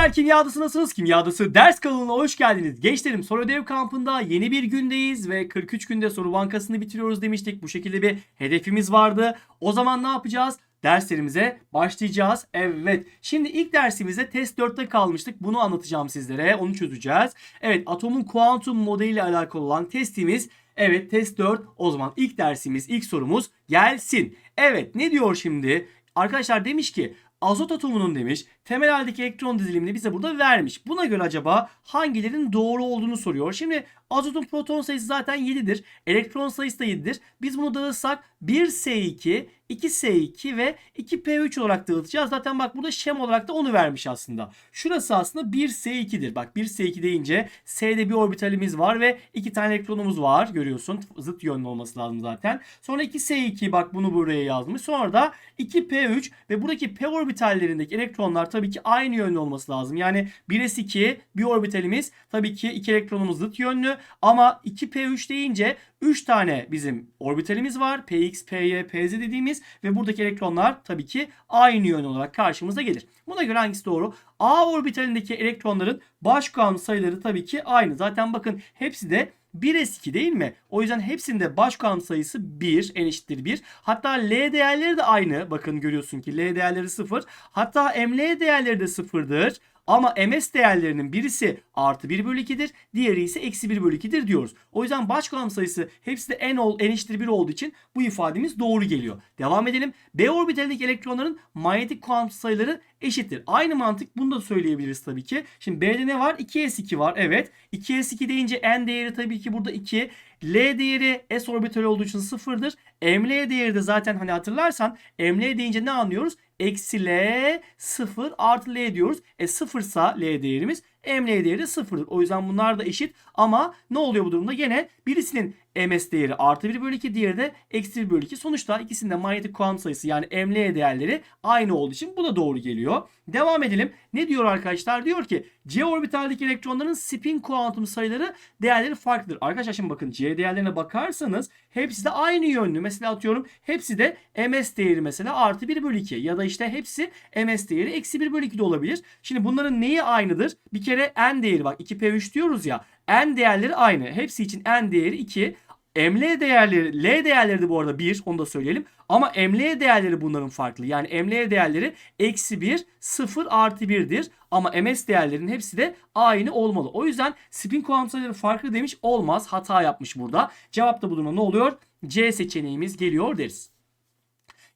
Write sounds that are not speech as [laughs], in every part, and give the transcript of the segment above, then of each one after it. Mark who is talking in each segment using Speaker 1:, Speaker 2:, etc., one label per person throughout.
Speaker 1: Gençler kimyadası nasılsınız? Kimyadası ders kanalına hoş geldiniz. Gençlerim soru ödev kampında yeni bir gündeyiz ve 43 günde soru bankasını bitiriyoruz demiştik. Bu şekilde bir hedefimiz vardı. O zaman ne yapacağız? Derslerimize başlayacağız. Evet. Şimdi ilk dersimizde test 4'te kalmıştık. Bunu anlatacağım sizlere. Onu çözeceğiz. Evet atomun kuantum modeliyle alakalı olan testimiz Evet test 4 o zaman ilk dersimiz ilk sorumuz gelsin. Evet ne diyor şimdi? Arkadaşlar demiş ki azot atomunun demiş temel haldeki elektron dizilimini bize burada vermiş. Buna göre acaba hangilerinin doğru olduğunu soruyor. Şimdi azotun proton sayısı zaten 7'dir. Elektron sayısı da 7'dir. Biz bunu dağıtsak 1S2, 2S2 ve 2P3 olarak dağıtacağız. Zaten bak burada şem olarak da onu vermiş aslında. Şurası aslında 1S2'dir. Bak 1S2 deyince S'de bir orbitalimiz var ve iki tane elektronumuz var. Görüyorsun zıt yönlü olması lazım zaten. Sonra 2S2 bak bunu buraya yazmış. Sonra da 2P3 ve buradaki P orbitallerindeki elektronlar tabii ki aynı yönlü olması lazım. Yani 1S2 bir orbitalimiz tabii ki iki elektronumuz zıt yönlü ama 2P3 deyince 3 tane bizim orbitalimiz var. Px, Py, Pz dediğimiz ve buradaki elektronlar tabii ki aynı yön olarak karşımıza gelir. Buna göre hangisi doğru? A orbitalindeki elektronların baş kuantum sayıları tabii ki aynı. Zaten bakın hepsi de 1s2 değil mi? O yüzden hepsinde baş kuantum sayısı 1 en eşittir 1. Hatta L değerleri de aynı. Bakın görüyorsun ki L değerleri 0. Hatta ML değerleri de 0'dır. Ama MS değerlerinin birisi artı 1 bölü 2'dir. Diğeri ise eksi 1 bölü 2'dir diyoruz. O yüzden baş kuantum sayısı hepsi de n, ol, n eşittir 1 olduğu için bu ifademiz doğru geliyor. Devam edelim. B orbitalindeki elektronların manyetik kuantum sayıları eşittir. Aynı mantık bunu da söyleyebiliriz tabii ki. Şimdi B'de ne var? 2s2 var. Evet. 2s2 deyince n değeri tabii ki burada 2. L değeri s orbitali olduğu için sıfırdır. ML değeri de zaten hani hatırlarsan ML deyince ne anlıyoruz? Eksi L 0 artı L diyoruz. E sıfırsa L değerimiz ML değeri de sıfırdır. O yüzden bunlar da eşit ama ne oluyor bu durumda? Gene birisinin MS değeri artı 1 bölü 2 diğeri de eksi 1 bölü 2. Sonuçta ikisinde manyetik kuantum sayısı yani ML değerleri aynı olduğu için bu da doğru geliyor. Devam edelim. Ne diyor arkadaşlar? Diyor ki C orbitaldeki elektronların spin kuantum sayıları değerleri farklıdır. Arkadaşlar şimdi bakın C değerlerine bakarsanız hepsi de aynı yönlü. Mesela atıyorum hepsi de MS değeri mesela artı 1 bölü 2 ya da işte hepsi MS değeri eksi 1 bölü 2 de olabilir. Şimdi bunların neyi aynıdır? Bir kere N değeri bak 2P3 diyoruz ya. N değerleri aynı. Hepsi için N değeri 2. ML değerleri, L değerleri de bu arada 1 onu da söyleyelim. Ama ML değerleri bunların farklı. Yani ML değerleri eksi 1, 0 artı 1'dir. Ama MS değerlerinin hepsi de aynı olmalı. O yüzden spin kuantum sayıları farklı demiş olmaz. Hata yapmış burada. Cevap da bu durumda ne oluyor? C seçeneğimiz geliyor deriz.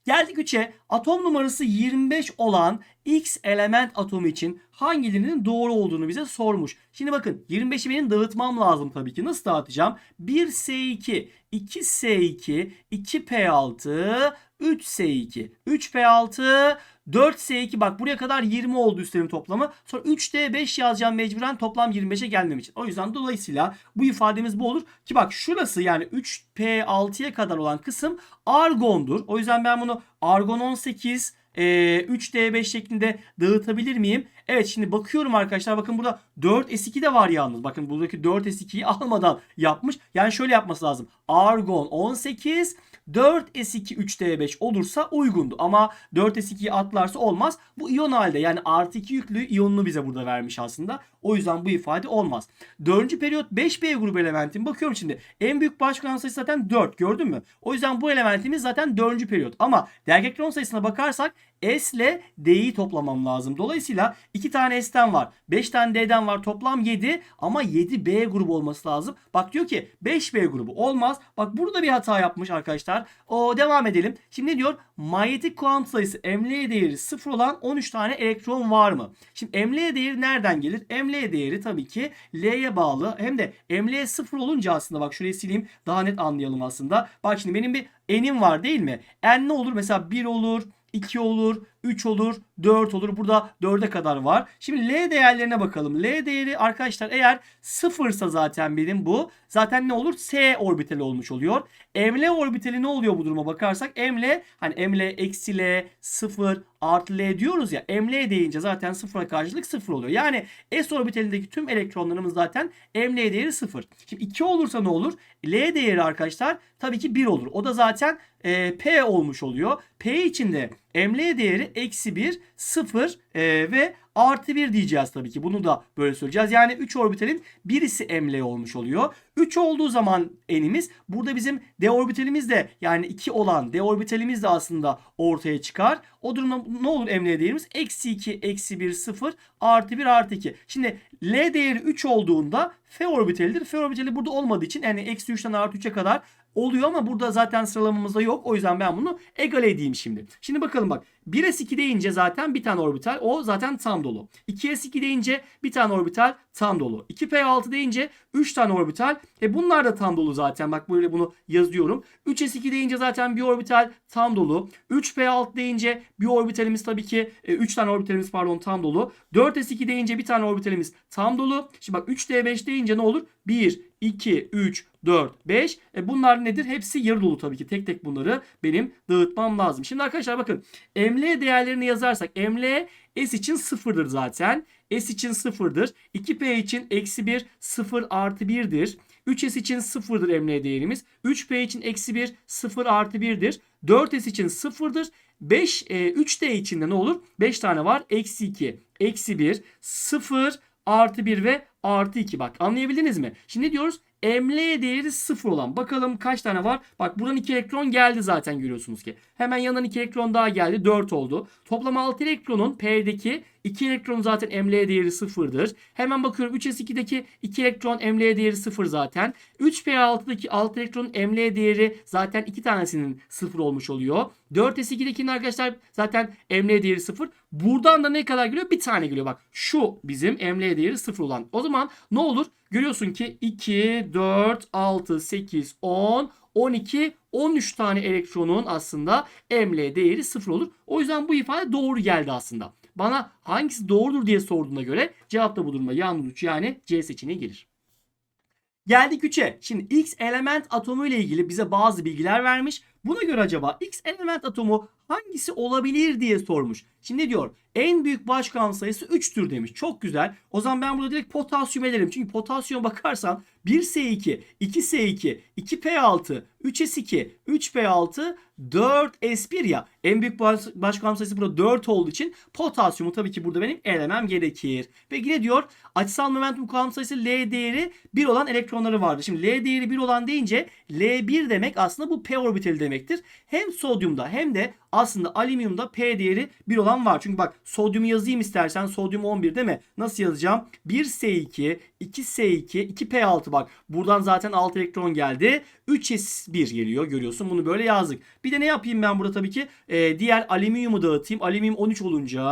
Speaker 1: Geldik 3'e. Atom numarası 25 olan X element atomu için hangilerinin doğru olduğunu bize sormuş. Şimdi bakın 25'i benim dağıtmam lazım tabii ki. Nasıl dağıtacağım? 1S2, 2S2, 2P6, 3S2, 3P6, 4S2 bak buraya kadar 20 oldu üstlerin toplamı. Sonra 3D5 yazacağım mecburen toplam 25'e gelmem için. O yüzden dolayısıyla bu ifademiz bu olur. Ki bak şurası yani 3P6'ya kadar olan kısım argondur. O yüzden ben bunu argon 18 e, 3D5 şeklinde dağıtabilir miyim? Evet şimdi bakıyorum arkadaşlar bakın burada 4S2 de var yalnız. Bakın buradaki 4S2'yi [laughs] almadan yapmış. Yani şöyle yapması lazım. Argon 18 4S2 3D5 olursa uygundu. Ama 4S2'yi atlarsa olmaz. Bu iyon halde yani artı 2 yüklü iyonunu bize burada vermiş aslında. O yüzden bu ifade olmaz. Dördüncü periyot 5B grubu elementin. Bakıyorum şimdi. En büyük başkan sayısı zaten 4 gördün mü? O yüzden bu elementimiz zaten dördüncü periyot. Ama dergi elektron sayısına bakarsak S ile D'yi toplamam lazım. Dolayısıyla 2 tane S'ten var. 5 tane D'den var. Toplam 7 ama 7B grubu olması lazım. Bak diyor ki 5B grubu olmaz. Bak burada bir hata yapmış arkadaşlar. O devam edelim. Şimdi diyor? Manyetik kuantum sayısı ML değeri 0 olan 13 tane elektron var mı? Şimdi ML değeri nereden gelir? ML değeri tabii ki L'ye bağlı. Hem de ML 0 olunca aslında bak şurayı sileyim daha net anlayalım aslında. Bak şimdi benim bir N'im var değil mi? N ne olur? Mesela 1 olur, 2 olur, 3 olur, 4 olur. Burada 4'e kadar var. Şimdi L değerlerine bakalım. L değeri arkadaşlar eğer 0 ise zaten benim bu. Zaten ne olur? S orbitali olmuş oluyor. ML orbitali ne oluyor bu duruma bakarsak? ML hani ML eksi L 0 artı L diyoruz ya. ML deyince zaten 0'a karşılık 0 oluyor. Yani S orbitalindeki tüm elektronlarımız zaten ML değeri 0. Şimdi 2 olursa ne olur? L değeri arkadaşlar tabii ki 1 olur. O da zaten e, P olmuş oluyor. P için de ML değeri eksi 1, 0 e, ve artı 1 diyeceğiz tabii ki. Bunu da böyle söyleyeceğiz. Yani 3 orbitalin birisi ML olmuş oluyor. 3 olduğu zaman enimiz burada bizim d orbitalimiz de yani 2 olan d orbitalimiz de aslında ortaya çıkar. O durumda ne olur ML değerimiz? Eksi 2, eksi 1, 0, artı 1, artı 2. Şimdi L değeri 3 olduğunda F orbitalidir. F orbitali burada olmadığı için yani eksi 3'ten artı 3'e kadar oluyor ama burada zaten sıralamamızda yok. O yüzden ben bunu egale edeyim şimdi. Şimdi bakalım bak. 1s2 deyince zaten bir tane orbital o zaten tam dolu. 2s2 deyince bir tane orbital tam dolu. 2p6 deyince 3 tane orbital. E bunlar da tam dolu zaten. Bak böyle bunu yazıyorum. 3s2 deyince zaten bir orbital tam dolu. 3p6 deyince bir orbitalimiz tabii ki 3 tane orbitalimiz pardon tam dolu. 4s2 deyince bir tane orbitalimiz tam dolu. Şimdi bak 3d5 deyince ne olur? 1, 2, 3, 4, 5. E bunlar nedir? Hepsi yarı dolu tabii ki. Tek tek bunları benim dağıtmam lazım. Şimdi arkadaşlar bakın. ML değerlerini yazarsak ML S için sıfırdır zaten. S için sıfırdır. 2P için eksi 1, 0 artı 1'dir. 3S için sıfırdır ML değerimiz. 3P için eksi 1, 0 artı 1'dir. 4S için sıfırdır. 5, e, 3D için de ne olur? 5 tane var. Eksi 2, eksi 1, 0, artı 1 ve artı 2 bak anlayabildiniz mi? Şimdi diyoruz? ML değeri 0 olan. Bakalım kaç tane var? Bak buradan 2 elektron geldi zaten görüyorsunuz ki. Hemen yanından 2 elektron daha geldi. 4 oldu. Toplam 6 elektronun P'deki 2 elektron zaten ML değeri 0'dır. Hemen bakıyorum 3s2'deki 2 elektron ML değeri 0 zaten. 3p6'daki 6 elektronun ML değeri zaten 2 tanesinin 0 olmuş oluyor. 4s2'dekinin arkadaşlar zaten ML değeri 0. Buradan da ne kadar geliyor? Bir tane geliyor. Bak şu bizim ML değeri 0 olan. O zaman ne olur? Görüyorsun ki 2, 4, 6, 8, 10, 12, 13 tane elektronun aslında ML değeri 0 olur. O yüzden bu ifade doğru geldi aslında. Bana hangisi doğrudur diye sorduğuna göre cevap da bu durumda yanlış yani C seçeneği gelir. Geldik 3'e. Şimdi X element atomu ile ilgili bize bazı bilgiler vermiş. Buna göre acaba X element atomu hangisi olabilir diye sormuş. Şimdi diyor? En büyük başkan sayısı 3'tür demiş. Çok güzel. O zaman ben burada direkt potasyum ederim. Çünkü potasyuma bakarsan 1S2, 2S2, 2P6, 3S2, 3P6, 4S1 ya. En büyük baş, başkan sayısı burada 4 olduğu için potasyumu tabii ki burada benim elemem gerekir. Peki ne diyor? Açısal momentum kuantum sayısı L değeri 1 olan elektronları vardı. Şimdi L değeri 1 olan deyince L1 demek aslında bu P orbitali demektir. Hem sodyumda hem de aslında alüminyumda P değeri 1 olan var. Çünkü bak sodyumu yazayım istersen sodyum 11 değil mi? Nasıl yazacağım? 1S2, 2S2, 2P6 bak. Buradan zaten 6 elektron geldi. 3S1 geliyor görüyorsun. Bunu böyle yazdık. Bir de ne yapayım ben burada tabii ki? Ee, diğer alüminyumu dağıtayım. Alüminyum 13 olunca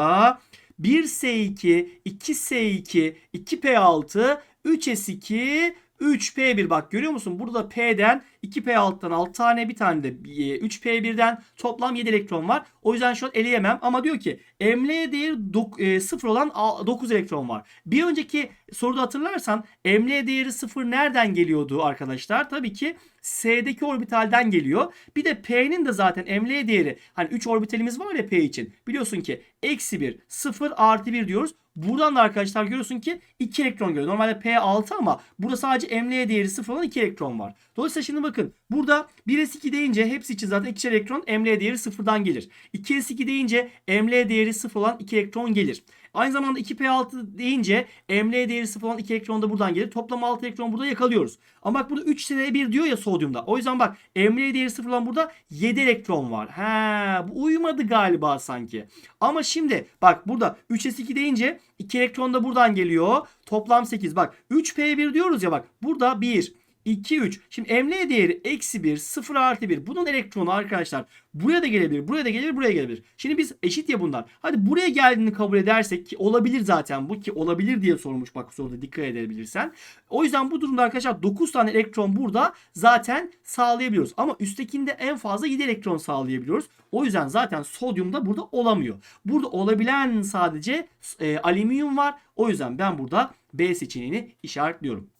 Speaker 1: 1S2, 2S2, 2P6, 3S2, 3P1 bak görüyor musun? Burada P'den 2P alttan 6 tane bir tane de 3P1'den toplam 7 elektron var. O yüzden şu an eleyemem ama diyor ki ML değeri 0 olan 9 elektron var. Bir önceki soruda hatırlarsan ML değeri 0 nereden geliyordu arkadaşlar? Tabii ki S'deki orbitalden geliyor. Bir de P'nin de zaten ML değeri hani 3 orbitalimiz var ya P için. Biliyorsun ki eksi 1, 0, artı 1 diyoruz. Buradan da arkadaşlar görüyorsun ki 2 elektron geliyor. Normalde P 6 ama burada sadece ML değeri 0 olan 2 elektron var. Dolayısıyla şimdi bakın burada 1s2 deyince hepsi için zaten 2 elektron ML değeri 0'dan gelir. 2s2 deyince ML değeri 0 olan 2 elektron gelir. Aynı zamanda 2p6 deyince ML değeri 0 olan 2 elektron da buradan gelir. Toplam 6 elektron burada yakalıyoruz. Ama bak burada 3 sene 1 diyor ya sodyumda. O yüzden bak ML değeri 0 olan burada 7 elektron var. He, bu uyumadı galiba sanki. Ama şimdi bak burada 3s2 deyince 2 elektron da buradan geliyor. Toplam 8. Bak 3p1 diyoruz ya bak. Burada 1, 2, 3. Şimdi ML değeri eksi 1, 0 artı 1. Bunun elektronu arkadaşlar buraya da gelebilir, buraya da gelebilir, buraya gelebilir. Şimdi biz eşit ya bunlar. Hadi buraya geldiğini kabul edersek ki olabilir zaten bu ki olabilir diye sormuş bak soruda dikkat edebilirsen. O yüzden bu durumda arkadaşlar 9 tane elektron burada zaten sağlayabiliyoruz. Ama üsttekinde en fazla 7 elektron sağlayabiliyoruz. O yüzden zaten sodyum da burada olamıyor. Burada olabilen sadece e, alüminyum var. O yüzden ben burada B seçeneğini işaretliyorum.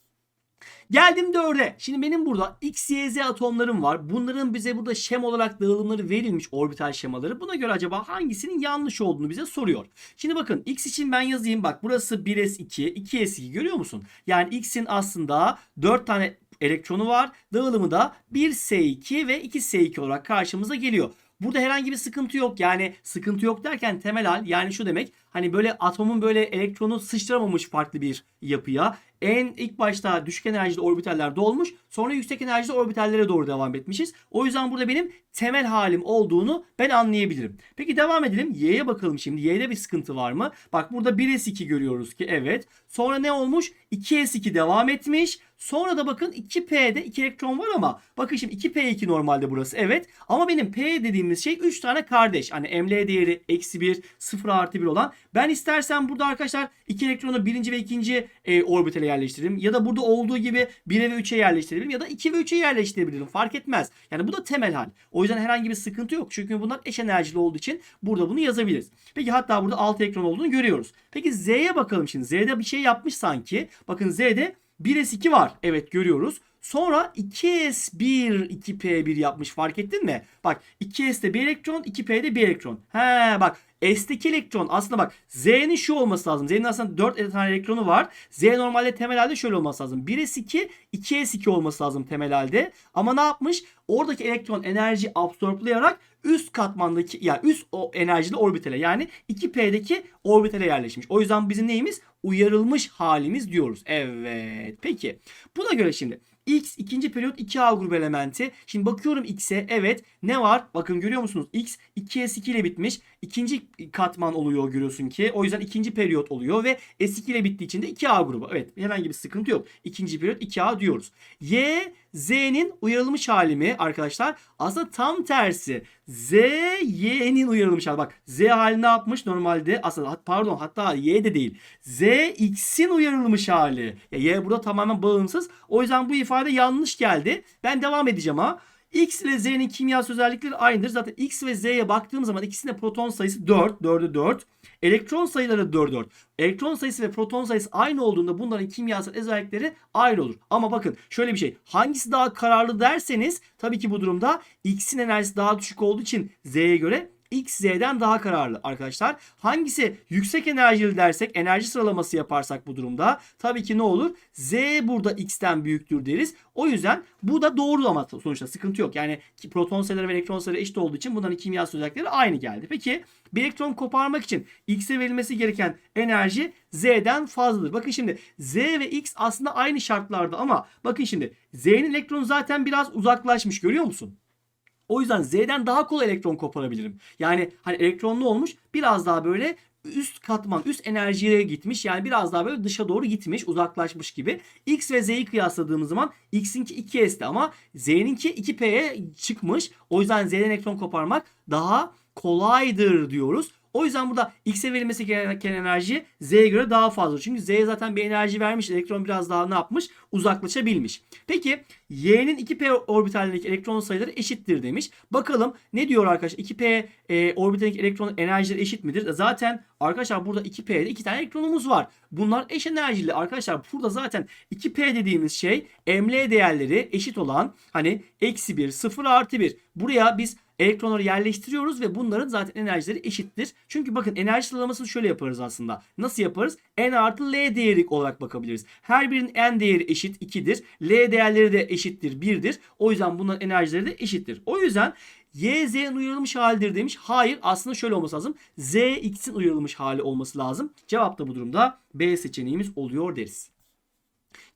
Speaker 1: Geldim 4'e. Şimdi benim burada X, Y, Z atomlarım var. Bunların bize burada şem olarak dağılımları verilmiş orbital şemaları. Buna göre acaba hangisinin yanlış olduğunu bize soruyor. Şimdi bakın X için ben yazayım. Bak burası 1S2, 2S2 görüyor musun? Yani X'in aslında 4 tane elektronu var. Dağılımı da 1S2 ve 2S2 olarak karşımıza geliyor. Burada herhangi bir sıkıntı yok. Yani sıkıntı yok derken temel hal yani şu demek. Hani böyle atomun böyle elektronu sıçramamış farklı bir yapıya. En ilk başta düşük enerjili orbitaller dolmuş. Sonra yüksek enerjili orbitallere doğru devam etmişiz. O yüzden burada benim temel halim olduğunu ben anlayabilirim. Peki devam edelim. Y'ye bakalım şimdi. Y'de bir sıkıntı var mı? Bak burada 1s2 görüyoruz ki evet. Sonra ne olmuş? 2s2 devam etmiş. Sonra da bakın 2p'de 2 elektron var ama bakın şimdi 2p2 normalde burası evet. Ama benim p dediğimiz şey 3 tane kardeş. Hani ml değeri eksi 1, 0 artı 1 olan. Ben istersen burada arkadaşlar 2 elektronu birinci ve ikinci e, orbitale yerleştiririm. Ya da burada olduğu gibi 1'e ve 3'e yerleştirebilirim. Ya da 2 ve 3'e yerleştirebilirim. Fark etmez. Yani bu da temel hal. O yüzden herhangi bir sıkıntı yok. Çünkü bunlar eş enerjili olduğu için burada bunu yazabiliriz. Peki hatta burada 6 elektron olduğunu görüyoruz. Peki Z'ye bakalım şimdi. Z'de bir şey yapmış sanki. Bakın Z'de 1s2 var. Evet görüyoruz. Sonra 2s1 2p1 yapmış fark ettin mi? Bak 2s'te bir elektron 2p'de bir elektron. He bak S'teki elektron aslında bak Z'nin şu olması lazım. Z'nin aslında 4 tane elektronu var. Z normalde temel halde şöyle olması lazım. 1s2 2s2 olması lazım temel halde. Ama ne yapmış? Oradaki elektron enerji absorplayarak üst katmandaki ya yani üst o enerjili orbitale yani 2p'deki orbitale yerleşmiş. O yüzden bizim neyimiz? Uyarılmış halimiz diyoruz. Evet. Peki. Buna göre şimdi X ikinci periyot 2A grubu elementi. Şimdi bakıyorum X'e evet ne var? Bakın görüyor musunuz? X 2S2 ile bitmiş. İkinci katman oluyor görüyorsun ki. O yüzden ikinci periyot oluyor ve S2 ile bittiği için de 2A grubu. Evet herhangi bir sıkıntı yok. İkinci periyot 2A diyoruz. Y Z'nin uyarılmış hali mi arkadaşlar? Aslında tam tersi. Z Y'nin uyarılmış hali. Bak Z hali ne yapmış normalde? Aslında pardon hatta Y de değil. Z X'in uyarılmış hali. Ya Y burada tamamen bağımsız. O yüzden bu ifade yanlış geldi. Ben devam edeceğim ha. X ile Z'nin kimyasal özellikleri aynıdır. Zaten X ve Z'ye baktığım zaman ikisinde proton sayısı 4. 4'ü 4. Elektron sayıları 4 4. Elektron sayısı ve proton sayısı aynı olduğunda bunların kimyasal özellikleri ayrı olur. Ama bakın şöyle bir şey. Hangisi daha kararlı derseniz tabii ki bu durumda X'in enerjisi daha düşük olduğu için Z'ye göre X Z'den daha kararlı arkadaşlar. Hangisi yüksek enerjili dersek enerji sıralaması yaparsak bu durumda tabii ki ne olur? Z burada X'ten büyüktür deriz. O yüzden bu da doğru ama sonuçta sıkıntı yok. Yani proton sayıları ve elektron sayıları eşit olduğu için bunların kimyasal özellikleri aynı geldi. Peki bir elektron koparmak için X'e verilmesi gereken enerji Z'den fazladır. Bakın şimdi Z ve X aslında aynı şartlarda ama bakın şimdi Z'nin elektronu zaten biraz uzaklaşmış görüyor musun? O yüzden Z'den daha kolay elektron koparabilirim. Yani hani elektronlu olmuş biraz daha böyle üst katman, üst enerjiye gitmiş. Yani biraz daha böyle dışa doğru gitmiş, uzaklaşmış gibi. X ve Z'yi kıyasladığımız zaman X'inki 2S'ti ama Z'ninki 2P'ye çıkmış. O yüzden Z'den elektron koparmak daha kolaydır diyoruz. O yüzden burada X'e verilmesi gereken enerji Z'ye göre daha fazla. Çünkü Z'ye zaten bir enerji vermiş. Elektron biraz daha ne yapmış? Uzaklaşabilmiş. Peki Y'nin 2p orbitalindeki elektron sayıları eşittir demiş. Bakalım ne diyor arkadaşlar? 2p e, orbitalindeki elektron enerjileri eşit midir? Zaten arkadaşlar burada 2p'de 2 tane elektronumuz var. Bunlar eş enerjili arkadaşlar. Burada zaten 2p dediğimiz şey ml değerleri eşit olan hani eksi 1, 0 artı 1. Buraya biz elektronları yerleştiriyoruz ve bunların zaten enerjileri eşittir. Çünkü bakın enerji sıralamasını şöyle yaparız aslında. Nasıl yaparız? N artı L değeri olarak bakabiliriz. Her birinin N değeri eşit 2'dir. L değerleri de eşittir 1'dir. O yüzden bunların enerjileri de eşittir. O yüzden Y Z'nin uyarılmış halidir demiş. Hayır aslında şöyle olması lazım. Z X'in uyarılmış hali olması lazım. Cevap da bu durumda B seçeneğimiz oluyor deriz.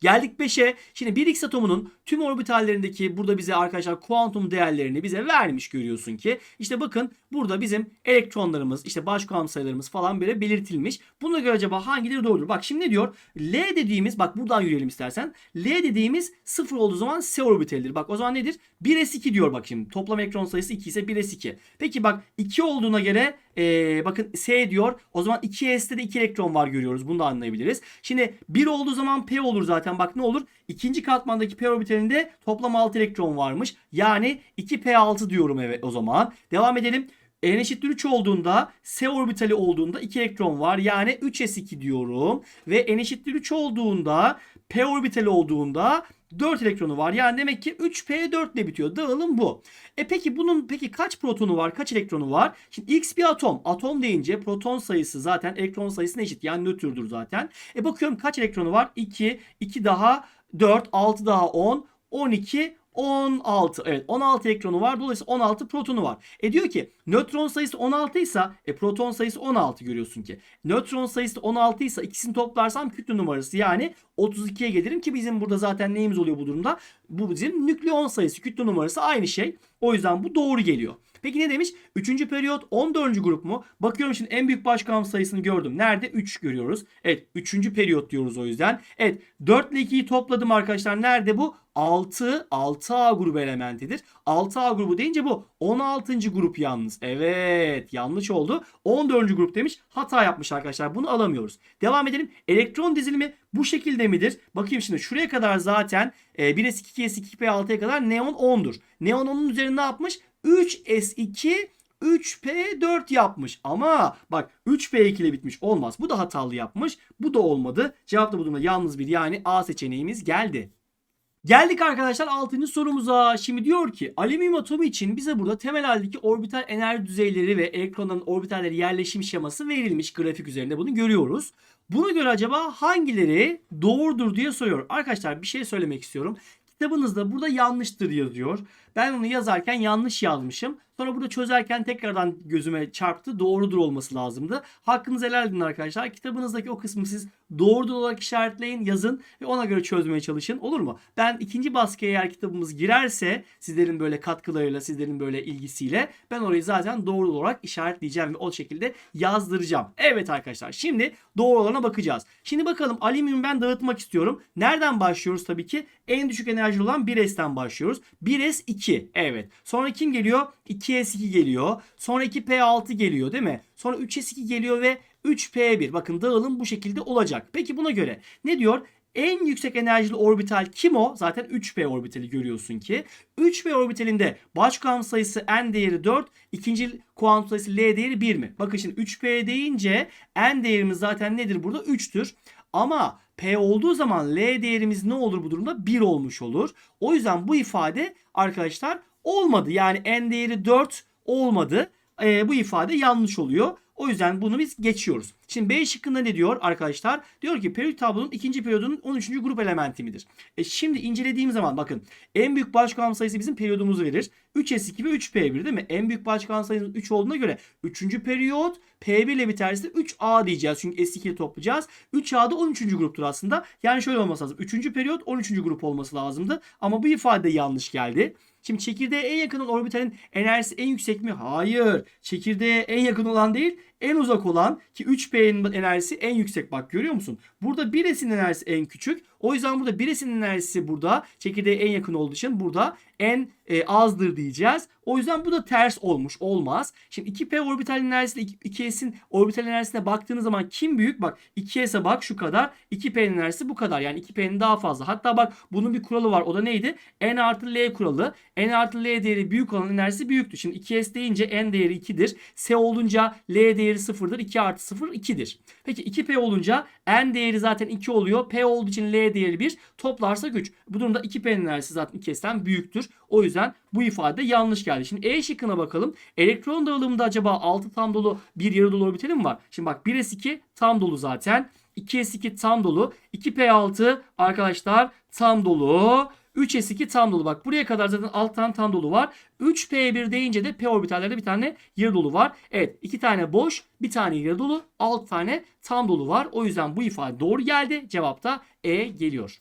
Speaker 1: Geldik 5'e. Şimdi bir X atomunun tüm orbitallerindeki burada bize arkadaşlar kuantum değerlerini bize vermiş görüyorsun ki. İşte bakın burada bizim elektronlarımız, işte baş kuantum sayılarımız falan böyle belirtilmiş. Buna göre acaba hangileri doğrudur? Bak şimdi ne diyor? L dediğimiz bak buradan yürüyelim istersen. L dediğimiz 0 olduğu zaman S orbitalidir. Bak o zaman nedir? 1s2 diyor bak şimdi. Toplam elektron sayısı 2 ise 1s2. Peki bak 2 olduğuna göre ee, bakın S diyor. O zaman 2S'te de 2 elektron var görüyoruz. Bunu da anlayabiliriz. Şimdi 1 olduğu zaman P olur zaten. Bak ne olur? İkinci katmandaki P orbitalinde toplam 6 elektron varmış. Yani 2P6 diyorum evet o zaman. Devam edelim. N eşittir 3 olduğunda S orbitali olduğunda 2 elektron var. Yani 3s2 diyorum. Ve N eşittir 3 olduğunda P orbitali olduğunda 4 elektronu var. Yani demek ki 3p4 ile bitiyor. Dağılım bu. E peki bunun peki kaç protonu var? Kaç elektronu var? Şimdi X bir atom. Atom deyince proton sayısı zaten elektron sayısına eşit. Yani nötrdür zaten. E bakıyorum kaç elektronu var? 2, 2 daha 4, 6 daha 10, 12, 16. Evet 16 elektronu var. Dolayısıyla 16 protonu var. E diyor ki nötron sayısı 16 ise e, proton sayısı 16 görüyorsun ki. Nötron sayısı 16 ise ikisini toplarsam kütle numarası yani 32'ye gelirim ki bizim burada zaten neyimiz oluyor bu durumda? Bu bizim nükleon sayısı, kütle numarası aynı şey. O yüzden bu doğru geliyor. Peki ne demiş? 3. periyot 14. grup mu? Bakıyorum şimdi en büyük başkan sayısını gördüm. Nerede? 3 görüyoruz. Evet 3. periyot diyoruz o yüzden. Evet 4 ile 2'yi topladım arkadaşlar. Nerede bu? 6 6A grubu elementidir. 6A grubu deyince bu 16. grup yalnız. Evet yanlış oldu. 14. grup demiş. Hata yapmış arkadaşlar. Bunu alamıyoruz. Devam edelim. Elektron dizilimi bu şekilde midir? Bakayım şimdi şuraya kadar zaten e, 1s2 2s2 2p6'ya kadar neon 10'dur. Neon 10'un üzerine ne yapmış? 3s2 3P4 yapmış ama bak 3P2 ile bitmiş olmaz. Bu da hatalı yapmış. Bu da olmadı. Cevap da bu durumda yalnız bir yani A seçeneğimiz geldi. Geldik arkadaşlar 6. sorumuza. Şimdi diyor ki alüminyum atomu için bize burada temel haldeki orbital enerji düzeyleri ve elektronların orbitalleri yerleşim şeması verilmiş. Grafik üzerinde bunu görüyoruz. Buna göre acaba hangileri doğrudur diye soruyor. Arkadaşlar bir şey söylemek istiyorum. Kitabınızda burada yanlıştır yazıyor. Ben onu yazarken yanlış yazmışım. Sonra burada çözerken tekrardan gözüme çarptı. Doğrudur olması lazımdı. Hakkınızı helal edin arkadaşlar. Kitabınızdaki o kısmı siz doğrudur olarak işaretleyin, yazın ve ona göre çözmeye çalışın. Olur mu? Ben ikinci baskıya eğer kitabımız girerse sizlerin böyle katkılarıyla, sizlerin böyle ilgisiyle ben orayı zaten doğru olarak işaretleyeceğim ve o şekilde yazdıracağım. Evet arkadaşlar şimdi doğru olana bakacağız. Şimdi bakalım alüminyum ben dağıtmak istiyorum. Nereden başlıyoruz tabii ki? En düşük enerjili olan 1S'ten başlıyoruz. 1S 2. Evet. Sonra kim geliyor? 2S2 geliyor. Sonra 2P6 geliyor değil mi? Sonra 3S2 geliyor ve 3P1. Bakın dağılım bu şekilde olacak. Peki buna göre ne diyor? En yüksek enerjili orbital kim o? Zaten 3p orbitali görüyorsun ki. 3p orbitalinde baş kuantum sayısı n değeri 4, ikinci kuantum sayısı l değeri 1 mi? Bakın şimdi 3p deyince n değerimiz zaten nedir burada? 3'tür. Ama P olduğu zaman L değerimiz ne olur bu durumda? 1 olmuş olur. O yüzden bu ifade arkadaşlar olmadı. Yani N değeri 4 olmadı. Ee, bu ifade yanlış oluyor. O yüzden bunu biz geçiyoruz. Şimdi B şıkkında ne diyor arkadaşlar? Diyor ki periyodik tablonun ikinci periyodunun 13. grup elementi midir? E şimdi incelediğim zaman bakın en büyük başkan sayısı bizim periyodumuzu verir. 3S2 ve 3P1 değil mi? En büyük başkan sayımız 3 olduğuna göre 3. periyot P1 ile biterse 3A diyeceğiz. Çünkü S2 ile toplayacağız. 3A da 13. gruptur aslında. Yani şöyle olması lazım. 3. periyot 13. grup olması lazımdı. Ama bu ifade yanlış geldi. Şimdi çekirdeğe en yakın olan orbitalin enerjisi en yüksek mi? Hayır. Çekirdeğe en yakın olan değil, en uzak olan ki 3P'nin enerjisi en yüksek. Bak görüyor musun? Burada 1S'in enerjisi en küçük. O yüzden burada 1S'in enerjisi burada çekirdeğe en yakın olduğu için burada en e, azdır diyeceğiz. O yüzden bu da ters olmuş. Olmaz. Şimdi 2P orbital enerjisiyle 2S'in orbital enerjisine baktığınız zaman kim büyük? Bak 2S'e bak şu kadar. 2P'nin enerjisi bu kadar. Yani 2P'nin daha fazla. Hatta bak bunun bir kuralı var. O da neydi? N artı L kuralı. N artı L değeri büyük olan enerjisi büyüktür. Şimdi 2S deyince N değeri 2'dir. S olunca L değeri 0'dır. 2 artı 0 2'dir. Peki 2P olunca N değeri zaten 2 oluyor. P olduğu için L değeri 1. Toplarsa güç. Bu durumda 2P'nin enerjisi zaten 2S'ten büyüktür. O yüzden bu ifade yanlış geldi. Şimdi E şıkkına bakalım. Elektron dağılımında acaba 6 tam dolu bir yarı dolu orbitali mi var? Şimdi bak 1S2 tam dolu zaten. 2S2 tam dolu. 2P6 arkadaşlar tam dolu. 3S2 tam dolu. Bak buraya kadar zaten 6 tane tam dolu var. 3P1 deyince de P orbitallerde bir tane yarı dolu var. Evet 2 tane boş, bir tane yarı dolu, 6 tane tam dolu var. O yüzden bu ifade doğru geldi. Cevap da E geliyor.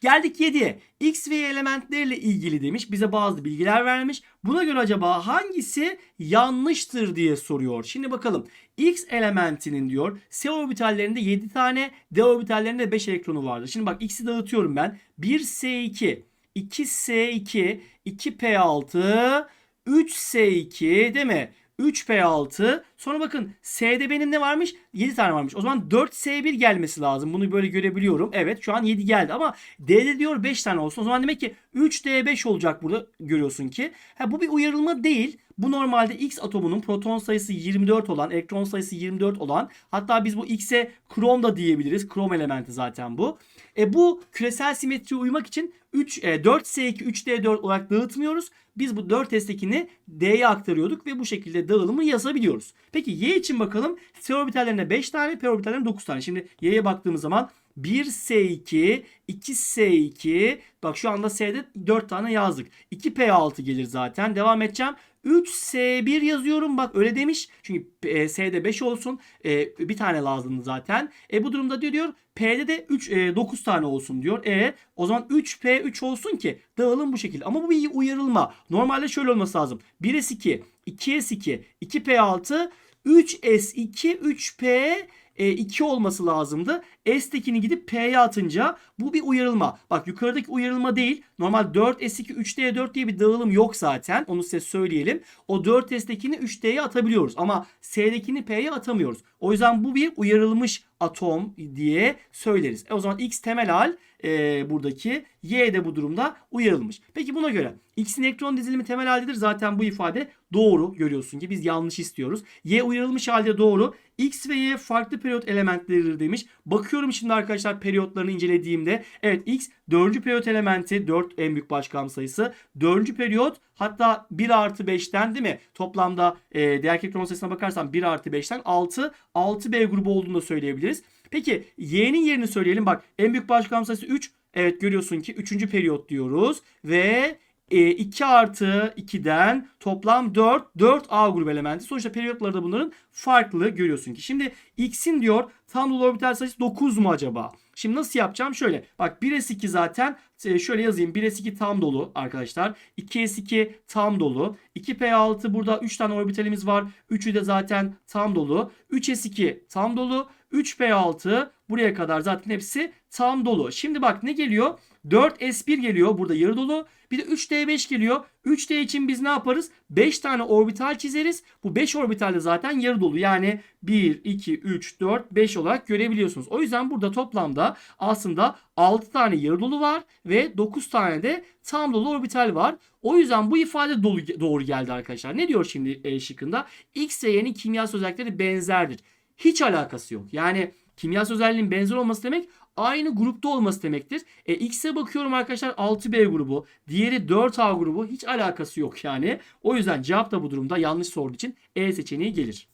Speaker 1: Geldik 7'ye. X ve Y elementleriyle ilgili demiş. Bize bazı bilgiler vermiş. Buna göre acaba hangisi yanlıştır diye soruyor. Şimdi bakalım. X elementinin diyor S orbitallerinde 7 tane, D orbitallerinde 5 elektronu vardır. Şimdi bak X'i dağıtıyorum ben. 1S2, 2S2, 2P6, 3S2 değil mi? 3P6. Sonra bakın S'de benim ne varmış? 7 tane varmış. O zaman 4S1 gelmesi lazım. Bunu böyle görebiliyorum. Evet şu an 7 geldi ama D'de diyor 5 tane olsun. O zaman demek ki 3D5 olacak burada görüyorsun ki. Ha, bu bir uyarılma değil. Bu normalde X atomunun proton sayısı 24 olan, elektron sayısı 24 olan hatta biz bu X'e krom da diyebiliriz. Krom elementi zaten bu. E bu küresel simetriye uymak için 3 e, 4S2 3D4 olarak dağıtmıyoruz. Biz bu 4S'tekini D'ye aktarıyorduk ve bu şekilde dağılımı yazabiliyoruz. Peki y için bakalım. S orbitallerine 5 tane, p orbitallerine 9 tane. Şimdi y'ye baktığımız zaman 1S2, 2S2. Bak şu anda S'de 4 tane yazdık. 2P6 gelir zaten. Devam edeceğim. 3S1 yazıyorum. Bak öyle demiş. Çünkü e, S'de 5 olsun. E, bir tane lazım zaten. E bu durumda diyor, diyor P'de de 3 e, 9 tane olsun diyor. E o zaman 3P3 olsun ki dağılım bu şekilde. Ama bu bir uyarılma. Normalde şöyle olması lazım. 1S2, 2S2, 2P6, 3S2, 3P 2 olması lazımdı. S'tekini gidip P'ye atınca bu bir uyarılma. Bak yukarıdaki uyarılma değil. Normal 4S2 3D'ye 4 diye bir dağılım yok zaten. Onu size söyleyelim. O 4S'tekini 3D'ye atabiliyoruz. Ama S'dekini P'ye atamıyoruz. O yüzden bu bir uyarılmış atom diye söyleriz. E o zaman X temel hal e, buradaki Y de bu durumda uyarılmış. Peki buna göre X'in elektron dizilimi temel haldedir. Zaten bu ifade doğru görüyorsun ki biz yanlış istiyoruz. Y uyarılmış halde doğru. X ve Y farklı periyot elementleridir demiş. Bakıyorum şimdi arkadaşlar periyotlarını incelediğimde. Evet X 4. periyot elementi 4 en büyük başkam sayısı. 4. periyot hatta 1 artı 5'ten değil mi? Toplamda e, değer elektron sayısına bakarsam 1 artı 5'ten 6. 6B grubu olduğunu da söyleyebiliriz. Peki Y'nin yerini söyleyelim. Bak en büyük başkam sayısı 3. Evet görüyorsun ki 3. periyot diyoruz. Ve 2 artı 2'den toplam 4. 4 A grubu elementi. Sonuçta periyotları da bunların farklı görüyorsun ki. Şimdi X'in diyor tam dolu orbital sayısı 9 mu acaba? Şimdi nasıl yapacağım? Şöyle bak 1S2 zaten şöyle yazayım. 1S2 tam dolu arkadaşlar. 2S2 tam dolu. 2P6 burada 3 tane orbitalimiz var. 3'ü de zaten tam dolu. 3S2 tam dolu. 3P6 buraya kadar zaten hepsi tam dolu. Şimdi bak ne geliyor? 4S1 geliyor. Burada yarı dolu. Bir de 3D5 geliyor. 3D için biz ne yaparız? 5 tane orbital çizeriz. Bu 5 orbital de zaten yarı dolu. Yani 1, 2, 3, 4, 5 olarak görebiliyorsunuz. O yüzden burada toplamda aslında 6 tane yarı dolu var ve 9 tane de tam dolu orbital var. O yüzden bu ifade dolu, doğru geldi arkadaşlar. Ne diyor şimdi e, şıkkında? X ve Y'nin kimyasal özellikleri benzerdir. Hiç alakası yok. Yani kimyasal özelliğin benzer olması demek aynı grupta olması demektir. E, X'e bakıyorum arkadaşlar 6B grubu. Diğeri 4A grubu. Hiç alakası yok yani. O yüzden cevap da bu durumda yanlış sorduğu için E seçeneği gelir.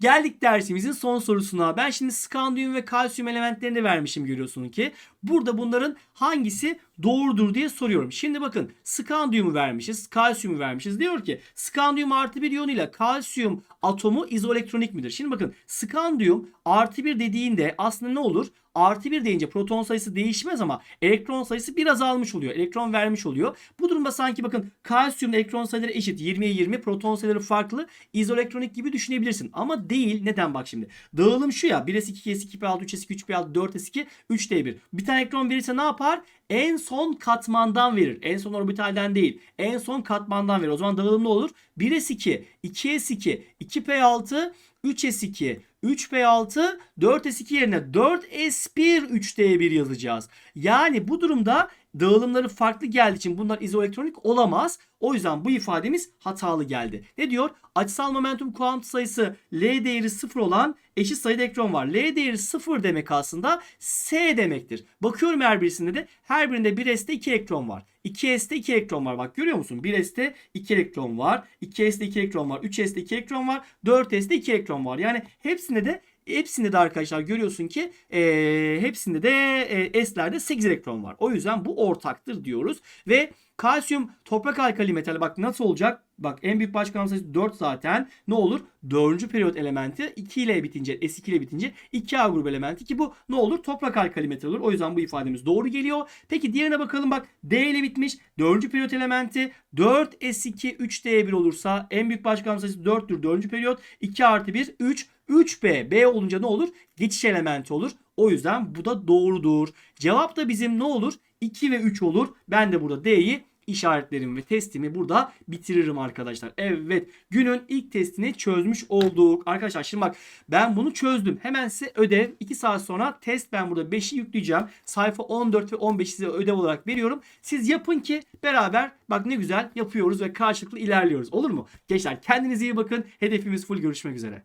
Speaker 1: Geldik dersimizin son sorusuna. Ben şimdi skandiyum ve kalsiyum elementlerini vermişim görüyorsunuz ki. Burada bunların hangisi doğrudur diye soruyorum. Şimdi bakın skandiyumu vermişiz, kalsiyumu vermişiz. Diyor ki skandiyum artı bir iyonuyla kalsiyum atomu izoelektronik midir? Şimdi bakın skandiyum artı bir dediğinde aslında ne olur? Artı bir deyince proton sayısı değişmez ama elektron sayısı bir azalmış oluyor. Elektron vermiş oluyor. Bu durumda sanki bakın kalsiyum elektron sayıları eşit 20'ye 20 proton sayıları farklı izoelektronik gibi düşünebilirsin. Ama değil. Neden bak şimdi. Dağılım şu ya 1s2 2s2 2p6 3s2 3p6 4s2 3d1. Bir tane elektron verirse ne yapar? En son katmandan verir. En son orbitalden değil. En son katmandan verir. O zaman dağılım ne olur? 1s2, 2s2, 2p6, 3s2, 3p6, 4s2 yerine 4s1, 3d1 yazacağız. Yani bu durumda dağılımları farklı geldiği için bunlar izoelektronik olamaz. O yüzden bu ifademiz hatalı geldi. Ne diyor? Açısal momentum kuantı sayısı L değeri 0 olan eşit sayıda elektron var. L değeri 0 demek aslında S demektir. Bakıyorum her birisinde de her birinde 1S'te 2 elektron var. 2S'te 2 elektron var. Bak görüyor musun? 1S'te 2 elektron var. 2S'te 2 elektron var. 3S'te 2 elektron var. 4S'te 2 elektron var. Yani hepsinde de Hepsinde de arkadaşlar görüyorsun ki e, hepsinde de e, S'lerde 8 elektron var. O yüzden bu ortaktır diyoruz. Ve kalsiyum toprak alkali metali bak nasıl olacak? Bak en büyük başkan sayısı 4 zaten. Ne olur? 4. periyot elementi 2 ile bitince S2 ile bitince 2A grubu elementi ki bu ne olur? Toprak alkali metal olur. O yüzden bu ifademiz doğru geliyor. Peki diğerine bakalım bak. D ile bitmiş. 4. periyot elementi 4S2 3D1 olursa en büyük başkan sayısı 4'tür. 4. periyot 2 artı 1 3 3B. B olunca ne olur? Geçiş elementi olur. O yüzden bu da doğrudur. Cevap da bizim ne olur? 2 ve 3 olur. Ben de burada D'yi işaretlerimi ve testimi burada bitiririm arkadaşlar. Evet günün ilk testini çözmüş olduk. Arkadaşlar şimdi bak ben bunu çözdüm. Hemen size ödev 2 saat sonra test ben burada 5'i yükleyeceğim. Sayfa 14 ve 15'i size ödev olarak veriyorum. Siz yapın ki beraber bak ne güzel yapıyoruz ve karşılıklı ilerliyoruz. Olur mu? Gençler kendinize iyi bakın. Hedefimiz full görüşmek üzere.